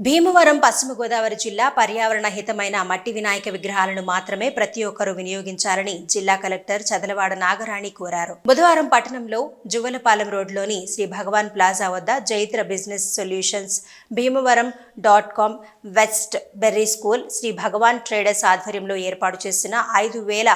భీమవరం పశ్చిమ గోదావరి జిల్లా పర్యావరణ హితమైన మట్టి వినాయక విగ్రహాలను మాత్రమే ప్రతి ఒక్కరూ వినియోగించాలని జిల్లా కలెక్టర్ చదలవాడ నాగరాణి కోరారు. బుధవారం పట్టణంలో జువలపాలెం రోడ్లోని శ్రీ భగవాన్ ప్లాజా వద్ద Jaitra business solutions Bhimavaram dot com West Berry school Shri Bhagavan traders ఆధ్వర్యంలో ఏర్పాటు చేసిన ఐదు వేల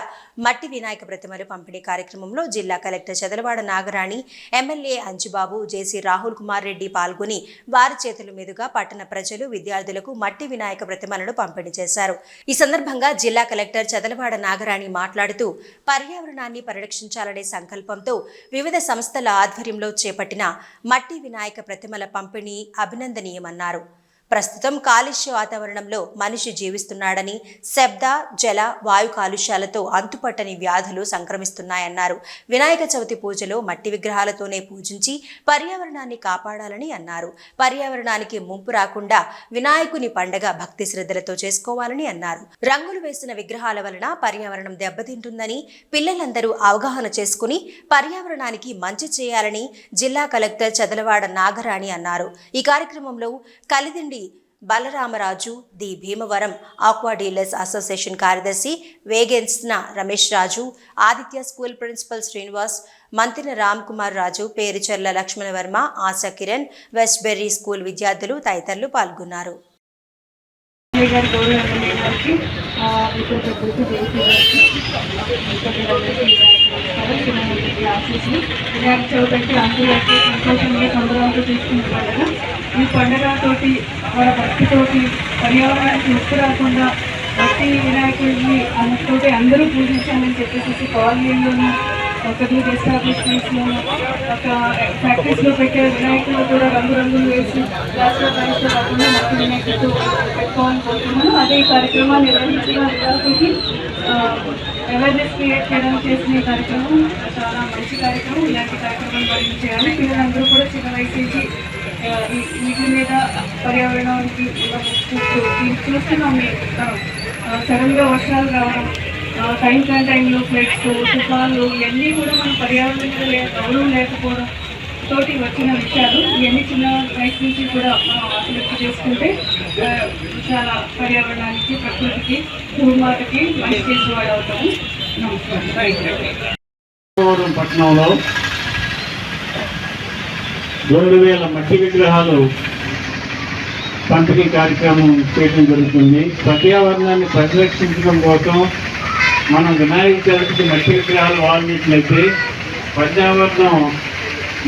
మట్టి వినాయక ప్రతిమలు పంపిణీ కార్యక్రమంలో జిల్లా collector Chadalavada Nagarani MLA Anjubabu JC Rahul Kumar Reddy పాల్గొని వారి చేతుల మీదుగా పట్టణ ప్రజలు విద్యార్థులకు మట్టి వినాయక ప్రతిమలను పంపిణీ చేశారు. ఈ సందర్భంగా జిల్లా కలెక్టర్ చదలవాడ నాగరాణి మాట్లాడుతూ పర్యావరణాన్ని పరిరక్షించాలనే సంకల్పంతో వివిధ సంస్థల ఆధ్వర్యంలో చేపట్టిన మట్టి వినాయక ప్రతిమల పంపిణీ అభినందనీయమన్నారు. ప్రస్తుతం కాలుష్య వాతావరణంలో మనిషి జీవిస్తున్నాడని శబ్ద జల వాయు కాలుష్యాలతో అంతుపట్టని వ్యాధులు సంక్రమిస్తున్నాయన్నారు. వినాయక చవితి పూజలో మట్టి విగ్రహాలతోనే పూజించి పర్యావరణాన్ని కాపాడాలని అన్నారు. పర్యావరణానికి ముంపు రాకుండా వినాయకుని పండగ భక్తి శ్రద్ధలతో చేసుకోవాలని అన్నారు. రంగులు వేసిన విగ్రహాల వలన పర్యావరణం దెబ్బతింటుందని పిల్లలందరూ అవగాహన చేసుకుని పర్యావరణానికి మంచి చేయాలని జిల్లా కలెక్టర్ చదలవాడ నాగరాణి అన్నారు. ఈ కార్యక్రమంలో Kalidindi Balaramaraju the Bhimavaram aqua dealers association కార్యదర్శి Vegesna Ramesh Raju Aditya school principal Srinivas Mantina Ram Kumar Raju Perucharla Lakshmana Varma Asha Kiran Westberry school విద్యార్థులు తదితరులు పాల్గొన్నారు. క్లాసెస్ని అందరూ సంతోషంగా సంబరాలతో తీసుకునే పండుగ ఈ వాళ్ళ భక్తితోటి పర్యావరణానికి ముక్కు రాకుండా భక్తి వినాయకుడిని తోటి అందరూ పూజించాలని చెప్పేసి కాలనీలోని ఒక టూ ఎస్టాబ్లిష్మెంట్స్లోను ఒక ఫ్యాక్టరీస్లో పెట్టే వినాయకులు కూడా రంగురంగులు వేసి ప్లాస్టర్ ప్రైస్తో కాకుండా మట్టి వినాయకులతో పెట్టుకోవాలని కోరుతున్నాను. అదే ఈ కార్యక్రమాన్ని నిర్వహించిన విద్యార్థులకి అవేర్నెస్ క్రియేట్ చేయడం చేసిన కార్యక్రమం చాలా మంచి కార్యక్రమం. ఇలాంటి కార్యక్రమం గురించి చేయాలి. పిల్లలందరూ కూడా చిన్న వయసు నుంచి వీటి మీద పర్యావరణానికి ఉన్న ముప్పు చూస్తున్నాం సడన్గా వర్షాలు రావడం ఆ, టైం టైంలో ఫ్లడ్స్ తుఫాన్లు ఇవన్నీ కూడా మన పర్యావరణం మీద లే- గౌరవం లేకపోవడం తోటి వచ్చిన విషయాలు. ఇవన్నీ చిన్న వయసు నుంచి కూడా మనం అభివృద్ధి చేసుకుంటే చాలా పర్యావరణానికి ప్రకృతికి భూమాతకి మంచి చేసేవాడు అవుతాము. నమస్కారం. పట్టణంలో రెండు వేల మట్టి విగ్రహాలు పంపిణీ కార్యక్రమం చేయడం జరుగుతుంది. పర్యావరణాన్ని పరిరక్షించడం కోసం మనం వినాయక చవితికి మట్టి విగ్రహాలు వాడినట్లయితే పర్యావరణం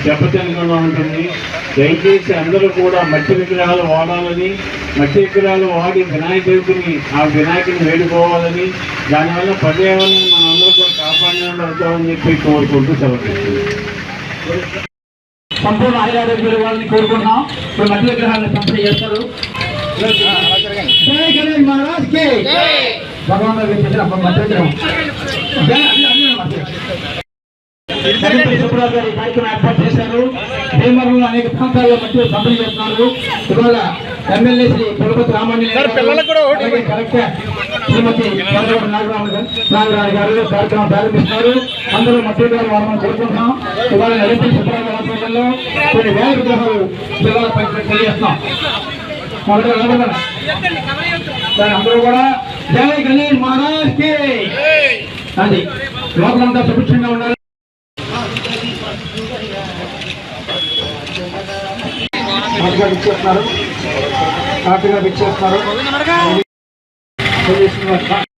దెబ్బతినకుండా ఉంటుంది. దయచేసి అందరూ కూడా మట్టి విగ్రహాలు వాడాలని మట్టి విగ్రహాలు వాడి వినాయక చవితిని ఆ వినాయకుని వేడుకోవాలని దానివల్ల పర్యావరణం మనందరూ కూడా కాపాడిన అవుతామని చెప్పి కోరుకుంటూ సెలవు సంపూర్ణ ఆయురారోగ్యాలు వాళ్ళని కోరుకుంటున్నాం. ఇప్పుడు మధ్య విగ్రహాలను పంపిణీ చేస్తారు. జై గణేష్ మహారాజ్కి. భగవాన్ సుబ్రాజు గారు ఈ కార్యక్రమం ఏర్పాటు చేశారు. భీమవరంలో అనేక ప్రాంతాల్లో మట్టి పంపిణీ చేస్తున్నారు. ఇవాళ ఎమ్మెల్యే శ్రీ గారు, అలాగే కలెక్టర్ శ్రీమతి చంద్రబాబు గారు నాగరాజు గారు కార్యక్రమం ప్రారంభిస్తున్నారు. అందరూ మట్టి గారు వారమని కోరుకుంటున్నాం ఇవాళ నడిపి సుబ్రాజు కొన్ని వేల విగ్రహాలు జిల్లాల తెలియజేస్తున్నాం అందరూ కూడా జై గణేష్ మహారాజ్కి. అది లోపలంతా సుభిక్షంగా ఉండాలి. హార్ట్గా ఇచ్చేస్తున్నారు హార్ట్గా ఇచ్చేస్తున్నారు